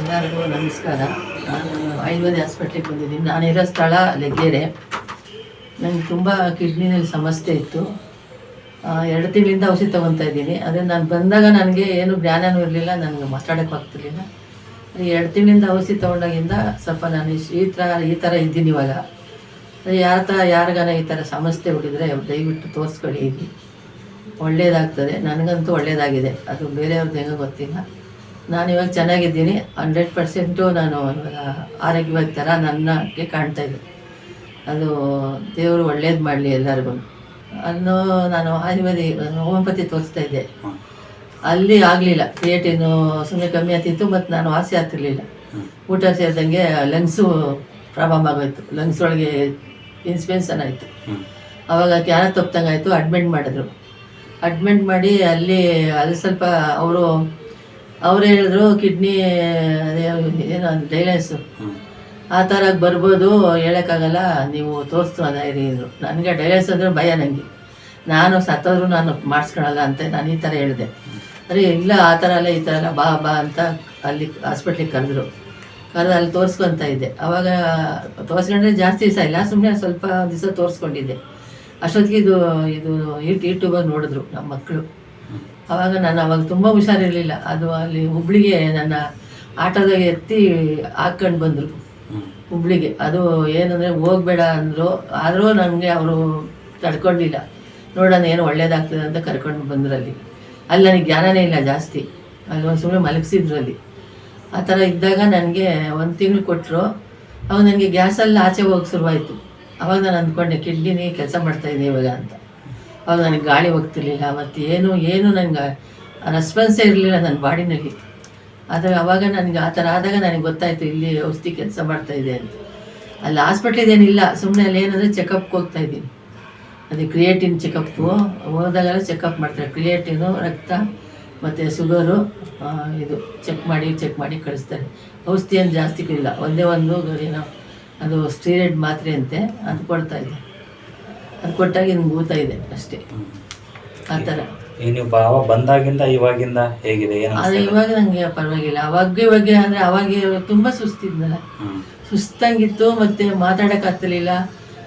ಎಲ್ಲರಿಗೂ ನಮಸ್ಕಾರ. ನಾನು ಆಯುರ್ವೇದ ಹಾಸ್ಪಿಟ್ಲಿಗೆ ಬಂದಿದ್ದೀನಿ. ನಾನಿರೋ ಸ್ಥಳ ಲೆಗ್ಗೆರೆ ನನಗೆ ತುಂಬ ಕಿಡ್ನಿನಲ್ಲಿ ಸಮಸ್ಯೆ ಇತ್ತು. ಎರಡು ತಿಂಗಳಿಂದ ಔಷಧಿ ತೊಗೊತಾ ಇದ್ದೀನಿ. ಅದೇ ನಾನು ಬಂದಾಗ ನನಗೆ ಏನು ಜ್ಞಾನನೂ ಇರಲಿಲ್ಲ, ನನಗೆ ಮಾತಾಡೋಕ್ಕೆ ಆಗ್ತಿರ್ಲಿಲ್ಲ. ಎರಡು ತಿಂಗಳಿಂದ ಔಷಧಿ ತೊಗೊಂಡಾಗಿಂದ ಸ್ವಲ್ಪ ನಾನು ಈ ಥರ ಈ ಥರ ಇದ್ದೀನಿ ಇವಾಗ. ಯಾರ ಥರ ಯಾರಿಗಾನ ಈ ಥರ ಸಮಸ್ಯೆ ಹುಟ್ಟಿದ್ರೆ ದಯವಿಟ್ಟು ತೋರಿಸ್ಕೊಳ್ಳಿ. ಒಳ್ಳೇದಾಗ್ತದೆ. ನನಗಂತೂ ಒಳ್ಳೇದಾಗಿದೆ. ಅದು ಬೇರೆಯವ್ರದ್ದು ಹೆಂಗೋ ಗೊತ್ತಿಲ್ಲ. ನಾನು ಇವಾಗ ಚೆನ್ನಾಗಿದ್ದೀನಿ. ಹಂಡ್ರೆಡ್ ಪರ್ಸೆಂಟು ನಾನು ಇವಾಗ ಆರೋಗ್ಯವಾಗಿ ಥರ ನನ್ನಕ್ಕೆ ಕಾಣ್ತಾ ಇದೆ. ಅದು ದೇವರು ಒಳ್ಳೇದು ಮಾಡಲಿ ಎಲ್ಲರಿಗೂ ಅನ್ನು ನಾನು ಆಯುರ್ವೇದಿ ಹೋಮಿಯೋಪತಿ ತೋರಿಸ್ತಾ ಇದ್ದೆ. ಅಲ್ಲಿ ಆಗಲಿಲ್ಲ. ಕ್ರಿಯೇಟಿನು ಸುಮ್ಮನೆ ಕಮ್ಮಿ ಆಗ್ತಿತ್ತು ಮತ್ತು ನಾನು ವಾಸಿ ಆಗ್ತಿರ್ಲಿಲ್ಲ. ಊಟ ಸೇರಿದಂಗೆ ಲಂಗ್ಸು ಪ್ರಾಬ್ಲಮ್ ಆಗೋಯ್ತು. ಲಂಗ್ಸ್ ಒಳಗೆ ಇನ್ಸ್ಪೆನ್ಸನ್ ಆಯಿತು ಅವಾಗ ಕ್ಯಾನ ತಪ್ಪದಂಗೆ ಆಯಿತು ಅಡ್ಮಿಟ್ ಮಾಡಿದ್ರು. ಅಡ್ಮಿಟ್ ಮಾಡಿ ಅಲ್ಲಿ ಅಲ್ಲಿ ಸ್ವಲ್ಪ ಅವರು ಅವ್ರು ಹೇಳಿದ್ರು ಕಿಡ್ನಿ ಏನು ಡೈಲೈಸು ಆ ಥರ ಬರ್ಬೋದು, ಹೇಳೋಕ್ಕಾಗಲ್ಲ, ನೀವು ತೋರಿಸ್ತು ಅದಾಯಿರಿ ಅಂದರು ನನಗೆ ಡೈಲೈಸ್ ಅಂದರೆ ಭಯ ನನಗೆ ನಾನು ಸತ್ತೋದ್ರು ನಾನು ಮಾಡಿಸ್ಕೊಳಲ್ಲ ಅಂತ, ನಾನು ಈ ಥರ ಹೇಳಿದೆ. ಅರೆ, ಇಲ್ಲ, ಆ ಥರ ಅಲ್ಲ, ಈ ಥರ ಅಲ್ಲ, ಬಾ ಬಾ ಅಂತ ಅಲ್ಲಿ ಹಾಸ್ಪಿಟ್ಲಿಗೆ ಕರೆದ್ರು. ಕರೆದು ಅಲ್ಲಿ ತೋರಿಸ್ಕೊತ ಇದ್ದೆ. ಅವಾಗ ತೋರಿಸ್ಕೊಂಡ್ರೆ ಜಾಸ್ತಿ ದಿವಸ ಇಲ್ಲ ಸುಮ್ಮನೆ ಸ್ವಲ್ಪ ದಿವಸ ತೋರಿಸ್ಕೊಂಡಿದ್ದೆ. ಅಷ್ಟೊತ್ತಿಗೆ ಇದು ಇದು ಯೂಟ್ ಯೂಟ್ಯೂಬಾಗಿ ನೋಡಿದ್ರು ನಮ್ಮ ಮಕ್ಕಳು. ಅವಾಗ ನಾನು ಅವಾಗ ತುಂಬ ಹುಷಾರಿರಲಿಲ್ಲ. ಅದು ಅಲ್ಲಿ ಹುಬ್ಳಿಗೆ ನನ್ನ ಆಟೋದಾಗ ಎತ್ತಿ ಹಾಕ್ಕೊಂಡು ಬಂದರು. ಹುಬ್ಳಿಗೆ. ಅದು ಏನಂದರೆ ಹೋಗ್ಬೇಡ ಅಂದರು. ಆದರೂ ನನಗೆ ಅವರು ತಡ್ಕೊಂಡಿಲ್ಲ. ನೋಡೋಣ ಏನು ಒಳ್ಳೇದಾಗ್ತದೆ ಅಂತ ಕರ್ಕೊಂಡು ಬಂದರು ಅಲ್ಲಿ. ಅಲ್ಲಿ ನನಗೆ ಜ್ಞಾನನೇ ಇಲ್ಲ ಜಾಸ್ತಿ. ಅಲ್ಲಿ ಒಂದು ಸುಮ್ಮನೆ ಮಲಗಿಸಿದ್ರು ಅಲ್ಲಿ. ಆ ಥರ ಇದ್ದಾಗ ನನಗೆ ಒಂದು ತಿಂಗಳು ಕೊಟ್ಟರು ಅವಾಗ ನನಗೆ ಗ್ಯಾಸಲ್ಲಿ ಆಚೆ ಹೋಗಿ ಶುರುವಾಯಿತು. ಅವಾಗ ನಾನು ಅಂದ್ಕೊಂಡೆ ಕಿಡ್ನಿ ಕೆಲಸ ಮಾಡ್ತಾಯಿದ್ದೆ ಇವಾಗ ಅಂತ. ಅವಾಗ ನನಗೆ ಗಾಳಿ ಹೋಗ್ತಿರ್ಲಿಲ್ಲ. ಮತ್ತು ಏನು ಏನು ನನಗೆ ರೆಸ್ಪಾನ್ಸೇ ಇರಲಿಲ್ಲ ನನ್ನ ಬಾಡಿನಲ್ಲಿ. ಆದರೆ ಅವಾಗ ನನಗೆ ಆ ಥರ ಆದಾಗ ನನಗೆ ಗೊತ್ತಾಯಿತು ಇಲ್ಲಿ ಔಷಧಿ ಕೆಲಸ ಮಾಡ್ತಾ ಇದೆ ಅಂತ. ಅಲ್ಲಿ ಹಾಸ್ಪಿಟ್ಲಿದೇನಿಲ್ಲ ಸುಮ್ಮನೆ ಅಲ್ಲಿ ಏನಂದರೆ ಚೆಕಪ್ಗೆ ಹೋಗ್ತಾ ಇದ್ದೀನಿ. ಅದೇ ಕ್ರಿಯೇಟಿನ್ ಚೆಕಪ್ಪು ಹೋದಾಗೆಲ್ಲ ಚೆಕಪ್ ಮಾಡ್ತಾರೆ. ಕ್ರಿಯೇಟಿನು ರಕ್ತ ಮತ್ತು ಶುಗರು ಆ, ಇದು ಚೆಕ್ ಮಾಡಿ ಚೆಕ್ ಮಾಡಿ ಕಳಿಸ್ತಾರೆ. ಔಷಧಿ ಏನು ಜಾಸ್ತಿ ಇಲ್ಲ ಒಂದೇ ಒಂದು ಏನೋ ಅದು ಸ್ಟೀರೈಡ್ ಮಾತ್ರೆ ಅಂತೆ ಅದು ಕೊಡ್ತಾ ಇದೆ ಅದು ಕೊಟ್ಟಾಗ ನಿಮ್ಗೆ ಊತ ಇದೆ ಅಷ್ಟೇ. ಆ ಥರ. ಈಗ ನೀವು ಭಾವ ಬಂದಾಗಿಂದ ಇವಾಗಿಂದ ಹೇಗಿದೆ ಏನು ಆದರೆ ಇವಾಗ ನನಗೆ ಪರವಾಗಿಲ್ಲ. ಅವಾಗ ಇವಾಗ ಅಂದರೆ ಅವಾಗ ತುಂಬ ಸುಸ್ತಿದ್ನಲ್ಲ. ಸುಸ್ತಂಗಿತ್ತು ಮತ್ತು ಮಾತಾಡೋಕ್ಕಾಗ್ತಿರ್ಲಿಲ್ಲ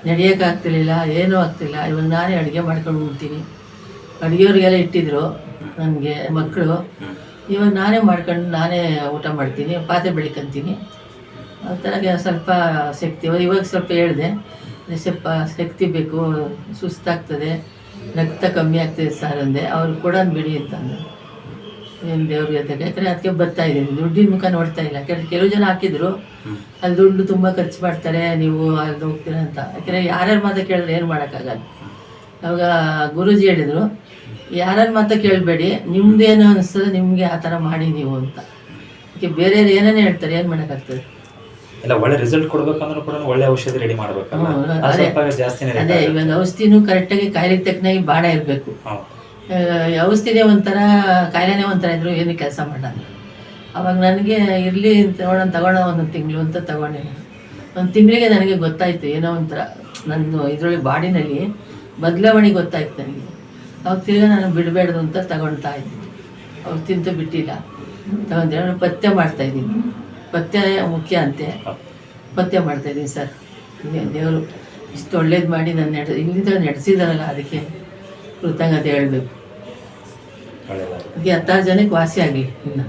ನಡೆಯೋಕ್ಕಾಗ್ತಿರ್ಲಿಲ್ಲ ಏನೂ ಆಗ್ತಿಲ್ಲ ಇವಾಗ ನಾನೇ ಅಡುಗೆ ಮಾಡ್ಕೊಂಡು ಉಣ್ತೀನಿ. ಅಡುಗೆಯವ್ರಿಗೆಲ್ಲ ಇಟ್ಟಿದ್ರು ನನಗೆ ಮಕ್ಕಳು ಇವಾಗ ನಾನೇ ಮಾಡ್ಕೊಂಡು ನಾನೇ ಊಟ ಮಾಡ್ತೀನಿ ಪಾತ್ರೆ ಬೆಳಿಕಂತೀನಿ. ಆ ಥರ ಸ್ವಲ್ಪ ಶಕ್ತಿ. ಇವಾಗ ಸ್ವಲ್ಪ ಹೇಳಿದೆ. ಸ್ವಲ್ಪ ಶಕ್ತಿ ಬೇಕು ಸುಸ್ತಾಗ್ತದೆ ರಕ್ತ ಕಮ್ಮಿ ಆಗ್ತದೆ ಸರ್ ಅಂದೆ. ಅವ್ರು ಕೂಡ ಬಿಡಿ ಅಂತ ಏನು ದೇವ್ರ ಜೊತೆಗೆ ಯಾಕಂದರೆ ಅದಕ್ಕೆ ಬರ್ತಾ ಇದ್ದೀನಿ. ದುಡ್ಡಿನ ಮುಖ ನೋಡ್ತಾ ಇಲ್ಲ. ಯಾಕಂದ್ರೆ ಕೆಲವು ಜನ ಹಾಕಿದ್ರು ಅಲ್ಲಿ ದುಡ್ಡು ತುಂಬ ಖರ್ಚು ಮಾಡ್ತಾರೆ ನೀವು ಅಲ್ಲಿ ಹೋಗ್ತೀರ ಅಂತ. ಯಾಕಂದರೆ ಯಾರ್ಯಾರ ಮಾತು ಕೇಳಿದ್ರೆ ಏನು ಮಾಡೋಕ್ಕಾಗಲ್ಲ. ಅವಾಗ ಗುರೂಜಿ ಹೇಳಿದರು ಯಾರ್ಯಾರ ಮಾತು ಕೇಳಬೇಡಿ ನಿಮ್ದೇನು ಅನಿಸ್ತದೆ ನಿಮಗೆ ಆ ಥರ ಮಾಡಿ ನೀವು ಅಂತ. ಅದಕ್ಕೆ ಬೇರೆಯವ್ರು ಏನೇನು ಹೇಳ್ತಾರೆ ಏನು ಮಾಡೋಕ್ಕಾಗ್ತದೆ? ಇಲ್ಲ ಒಳ್ಳೆ ರಿಸಲ್ಟ್ ಕೊಡ್ಬೇಕಂದ್ರೂ ಕೂಡ ಒಳ್ಳೆ ಔಷಧಿ ರೆಡಿ ಮಾಡ್ಬೇಕಲ್ಲ. ಅದು ಅದೇ. ಸ್ವಲ್ಪ ಜಾಸ್ತಿನೇ rate ಅದೇ ಆಗುತ್ತೆ. ಇವಾಗ ಔಷಧಿನೂ ಕರೆಕ್ಟಾಗಿ ಕಾಯಿಲೆಗೆ ತಕ್ಕನಾಗಿ ಬಾಡ ಇರಬೇಕು. ಹೌದು. ಔಷಧಿನೇ ಒಂಥರ ಕಾಯಿಲೆನೇ ಒಂಥರ ಇದ್ರು ಏನು ಕೆಲಸ ಮಾಡಲ್ಲ. ಅವಾಗ ನನಗೆ ಇರಲಿ ನೋಡೋಣ ತಗೊಳ್ಳೋ ಒಂದೊಂದು ತಿಂಗಳು ಅಂತ ತಗೊಂಡೆ ನಾನು. ಒಂದು ತಿಂಗಳಿಗೆ ನನಗೆ ಗೊತ್ತಾಯಿತು ಏನೋ ಒಂಥರ ನನ್ನ ಇದರೊಳಗೆ ಬಾಡಿನಲ್ಲಿ ಬದಲಾವಣೆ ಗೊತ್ತಾಯ್ತು ನನಗೆ. ಅವಾಗ ತಿರ್ಗಾ ನಾನು ಬಿಡಬೇಡ್ದು ಅಂತ ತಗೊಳ್ತಾ ಇದ್ದೀನಿ ಅವ್ರು ತಿಂತು ಬಿಟ್ಟಿಲ್ಲ. ತಗೊಂಡೆ ಪಥ್ಯ ಮಾಡ್ತಾ ಮಾಡ್ತಾಯಿದ್ದೀನಿ ಪಥ್ಯ ಮುಖ್ಯ ಅಂತೆ. ಪಥ್ಯ ಮಾಡ್ತಾಯಿದ್ದೀನಿ ಸರ್. ದೇವರು ಇಷ್ಟು ಒಳ್ಳೇದು ಮಾಡಿ ನನ್ನ ನಡೆ ಇಲ್ಲಿಂದ ನಡೆಸಿದಾರಲ್ಲ ಅದಕ್ಕೆ ಕೃತಜ್ಞತೆ ಹೇಳಬೇಕು. ಅದಕ್ಕೆ ಹತ್ತಾರು ಜನಕ್ಕೆ ವಾಸಿ ಆಗಲಿ ಇನ್ನು.